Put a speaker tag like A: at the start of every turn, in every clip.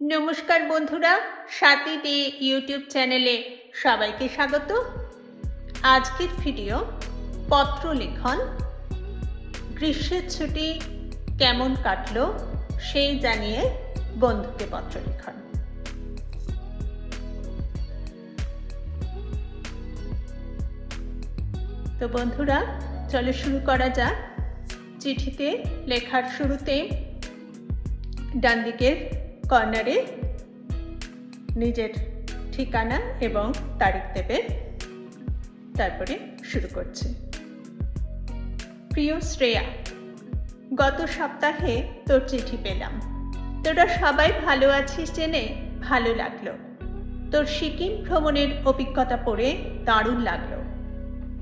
A: নমস্কার বন্ধুরা, সাথী দে ইউটিউব চ্যানেলে সবাইকে স্বাগত। আজকের ভিডিও পত্র লিখন গ্রীষ্মের ছুটি কেমন কাটলো সেই জানিয়ে বন্ধুকে পত্র লিখন তো বন্ধুরা, চলো শুরু করা যাক। চিঠিতে লেখার শুরুতে ডান দিকের কর্নারে নিজের ঠিকানা এবং তারিখ দেবে। তারপরে শুরু করছি। প্রিয় শ্রেয়া, গত সপ্তাহে তোর চিঠি পেলাম। তোরা সবাই ভালো আছিস জেনে ভালো লাগল। তোর সিকিম ভ্রমণের অভিজ্ঞতা পড়ে দারুণ লাগল।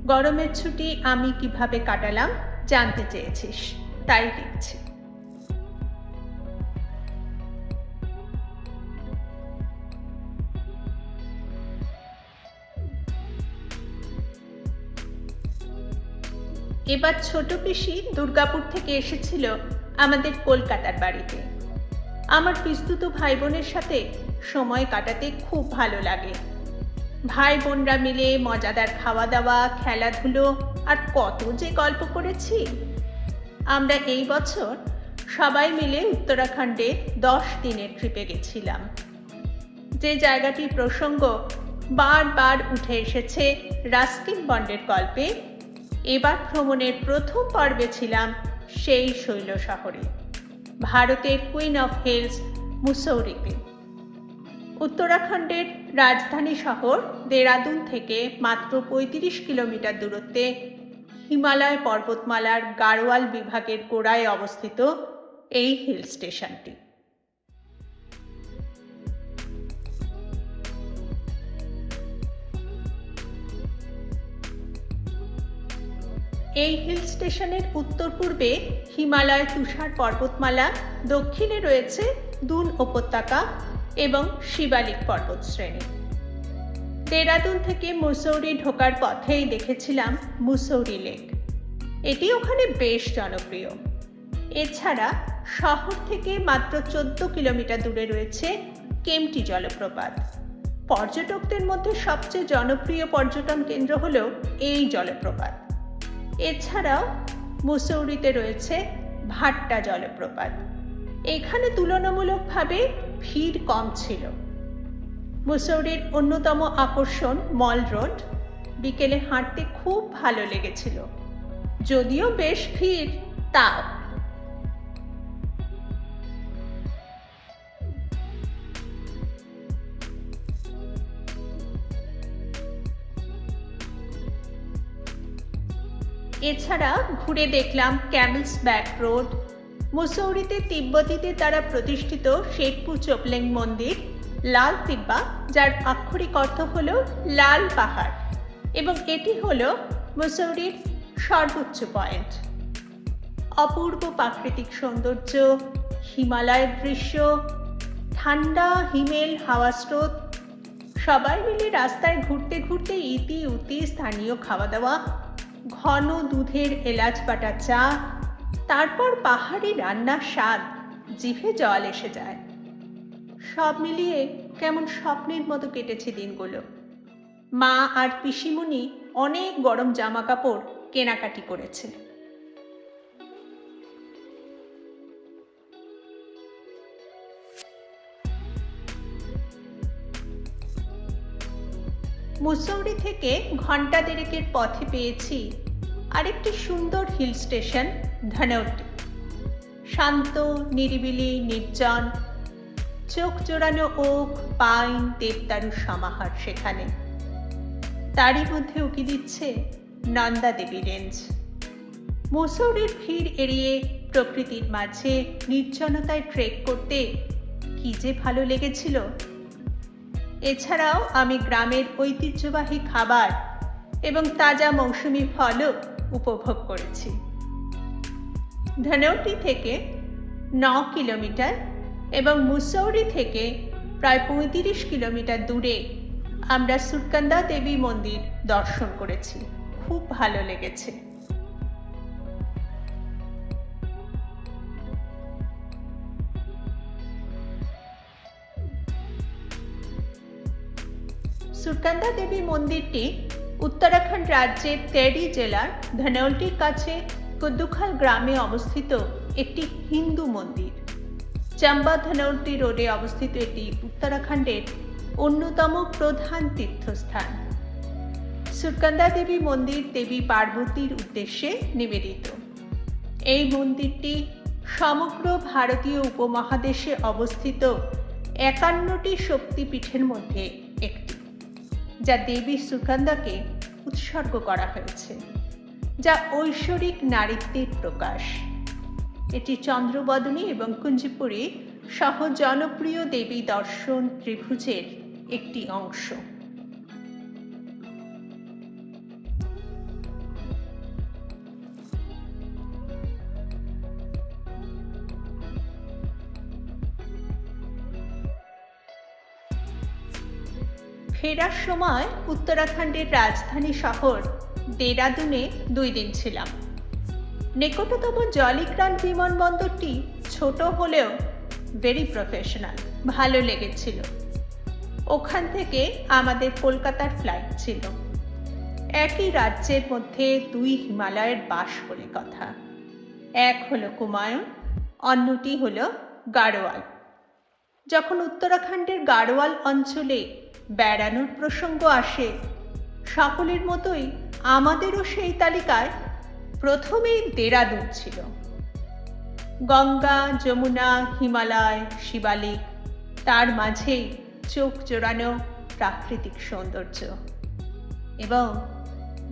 A: গরমের ছুটি আমি কীভাবে কাটালাম জানতে চেয়েছিস, তাই লিখছি এবার ছোট পিসি দুর্গাপুর থেকে এসেছিল আমাদের কলকাতার বাড়িতে। আমার পিস্তুত ভাই বোনের সাথে সময় কাটাতে খুব ভালো লাগে। ভাই বোনরা মিলে মজাদার খাওয়া দাওয়া খেলাধুলো আর কত যে গল্প করেছি। আমরা এই বছর সবাই মিলে উত্তরাখণ্ডে দশ দিনের ট্রিপে গেছিলাম। যে জায়গাটির প্রসঙ্গ বারবার উঠে এসেছে রাস্কিন বন্ডের গল্পে এবার ভ্রমণের প্রথম পর্বে ছিলাম সেই শৈল শহরে, ভারতের কুইন অফ হিলস মুসৌরিতে। উত্তরাখণ্ডের রাজধানী শহর দেরাদুন থেকে মাত্র পঁয়ত্রিশ কিলোমিটার দূরত্বে হিমালয় পর্বতমালার গাড়োয়াল বিভাগের গোড়ায় অবস্থিত এই হিল স্টেশনটি। এই হিল স্টেশনের উত্তর পূর্বে হিমালয় তুষার পর্বতমালা, দক্ষিণে রয়েছে দুন উপত্যকা এবং শিবালিক পর্বতশ্রেণী। দেরাদুন থেকে মুসৌরি ঢোকার পথেই দেখেছিলাম মুসৌরি লেক। এটি ওখানে বেশ জনপ্রিয়। এছাড়া শহর থেকে মাত্র চোদ্দ কিলোমিটার দূরে রয়েছে কেমটি জলপ্রপাত। পর্যটকদের মধ্যে সবচেয়ে জনপ্রিয় পর্যটন কেন্দ্র হল এই জলপ্রপাত। এছাড়াও মুসৌরিতে রয়েছে ভাট্টা জলপ্রপাত। এখানে তুলনামূলকভাবে ভিড় কম ছিল। মুসৌরির অন্যতম আকর্ষণ মল রোড। বিকেলে হাঁটতে খুব ভালো লেগেছিল। যদিও বেশ ভিড়, তাও এছাড়া ঘুরে দেখলাম ক্যামেলস ব্যাক রোড মুসৌরিতে, তিব্বতীতে তারা প্রতিষ্ঠিত শেখপু চোপলেং মন্দির, লাল তিব্বা, যার আক্ষরিক অর্থ হল লাল পাহাড়, এবং এটি হল মুসৌরির সর্বোচ্চ পয়েন্ট। অপূর্ব প্রাকৃতিক সৌন্দর্য, হিমালয়ের দৃশ্য, ঠান্ডা হিমেল হাওয়া স্রোত, সবাই মিলে রাস্তায় ঘুরতে ঘুরতে ইতি উতি স্থানীয় খাওয়া দাওয়া ঘন দুধের এলাচ পাটা চা, তারপর পাহাড়ি রান্নার স্বাদ, জিভে জল এসে যায়। সব মিলিয়ে কেমন স্বপ্নের মতো কেটেছে দিনগুলো। মা আর পিসিমণি অনেক গরম জামা কাপড় কেনাকাটি করেছে মুসৌরি থেকে ঘণ্টা দেড়েকের পথে পেয়েছি। আরেকটি সুন্দর হিল স্টেশন, ধনৌটি। শান্ত, নিরিবিলি, নির্জন, চোখ জোড়ানো ওক, পাইন দেবদারু সমাহার সেখানে। তারই মধ্যে উকি দিচ্ছে নন্দা দেবী রেঞ্জ। মুসৌরির ভিড় এড়িয়ে প্রকৃতির মাঝে নির্জনতায় ট্রেক করতে কি যে ভালো লেগেছিল এছাড়াও আমি গ্রামের ঐতিহ্যবাহী খাবার এবং তাজা মৌসুমি ফলও উপভোগ করেছি। ধনৌটি থেকে ন কিলোমিটার এবং মুসৌরি থেকে প্রায় পঁয়ত্রিশ কিলোমিটার দূরে আমরা সুরকান্দা দেবী মন্দির দর্শন করেছি। খুব ভালো লেগেছে। সুরকান্দা দেবী মন্দিরটি উত্তরাখণ্ড রাজ্যের তেরি জেলার ধনৌলটির কাছে কুদ্দুখাল গ্রামে অবস্থিত একটি হিন্দু মন্দির। চাম্বা ধনৌলটি রোডে অবস্থিত এটি উত্তরাখণ্ডের অন্যতম প্রধান তীর্থস্থান। সুরকান্দা দেবী মন্দির দেবী পার্বতীর উদ্দেশ্যে নিবেদিত। এই মন্দিরটি সমগ্র ভারতীয় উপমহাদেশে অবস্থিত একান্নটি শক্তিপীঠের মধ্যে একটি। যা দেবী সুকান্দাকে উৎসর্গ করা হয়েছে, যা ঐশ্বরিক নারীত্বের প্রকাশ। এটি চন্দ্রবদনী এবং কুঞ্জিপুরী সহ জনপ্রিয় দেবী দর্শন ত্রিভুজের একটি অংশ। ফেরার সময় উত্তরাখণ্ডের রাজধানী শহর দেরাদুনে দুই দিন ছিলাম। নিকটতম জলিগ্রাম বিমানবন্দরটি ছোট হলেও ভেরি প্রফেশনাল ভালো লেগেছিল। ওখান থেকে আমাদের কলকাতার ফ্লাইট ছিল। একই রাজ্যের মধ্যে দুই হিমালয়ের বাস বলে কথা। এক হলো কুমায়ুন অন্যটি হলো গাড়োয়াল। যখন উত্তরাখণ্ডের গাড়োয়াল অঞ্চলে বেড়ানোর প্রসঙ্গ আসে। সকলের মতোই আমাদেরও সেই তালিকায় প্রথমেই দেরাদুন ছিল। গঙ্গা, যমুনা, হিমালয়, শিবালিক, তার মাঝেই চোখ জোড়ানো প্রাকৃতিক সৌন্দর্য এবং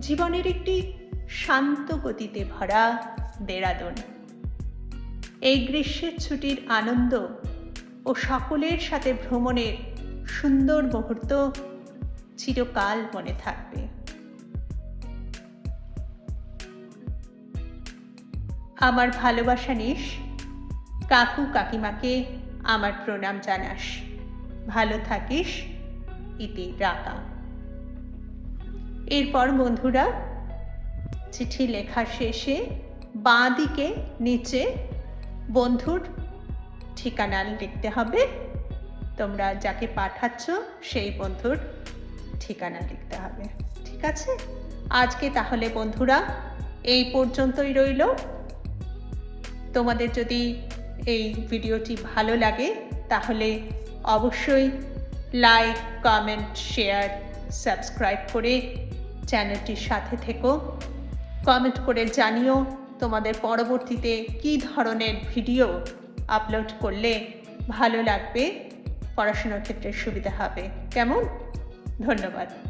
A: জীবনের একটি শান্ত গতিতে ভরা দেরাদুন। এই গ্রীষ্মের ছুটির আনন্দ ও সকলের সাথে ভ্রমণের সুন্দর মুহূর্ত চিরকাল মনে থাকবে। আমার ভালোবাসা নিস, কাকু কাকিমাকে আমার প্রণাম জানাস। ভালো থাকিস, ইতি রাকা। এরপর বন্ধুরা, চিঠি লেখা শেষে বাঁ দিকে নিচে বন্ধুর ঠিকানা লিখতে হবে। তোমরা যাকে পাঠাচ্ছ সেই বন্ধুর ঠিকানা লিখতে হবে। ঠিক আছে? আজকে তাহলে বন্ধুরা এই পর্যন্তই রইল। তোমাদের যদি এই ভিডিওটি ভালো লাগে তাহলে অবশ্যই লাইক, কমেন্ট, শেয়ার, সাবস্ক্রাইব করে চ্যানেলটির সাথে থেকো। কমেন্ট করে জানিও তোমাদের পরবর্তীতে কী ধরনের ভিডিও আপলোড করলে ভালো লাগবে। পড়াশোনার ক্ষেত্রে সুবিধা হবে। কেমন? ধন্যবাদ।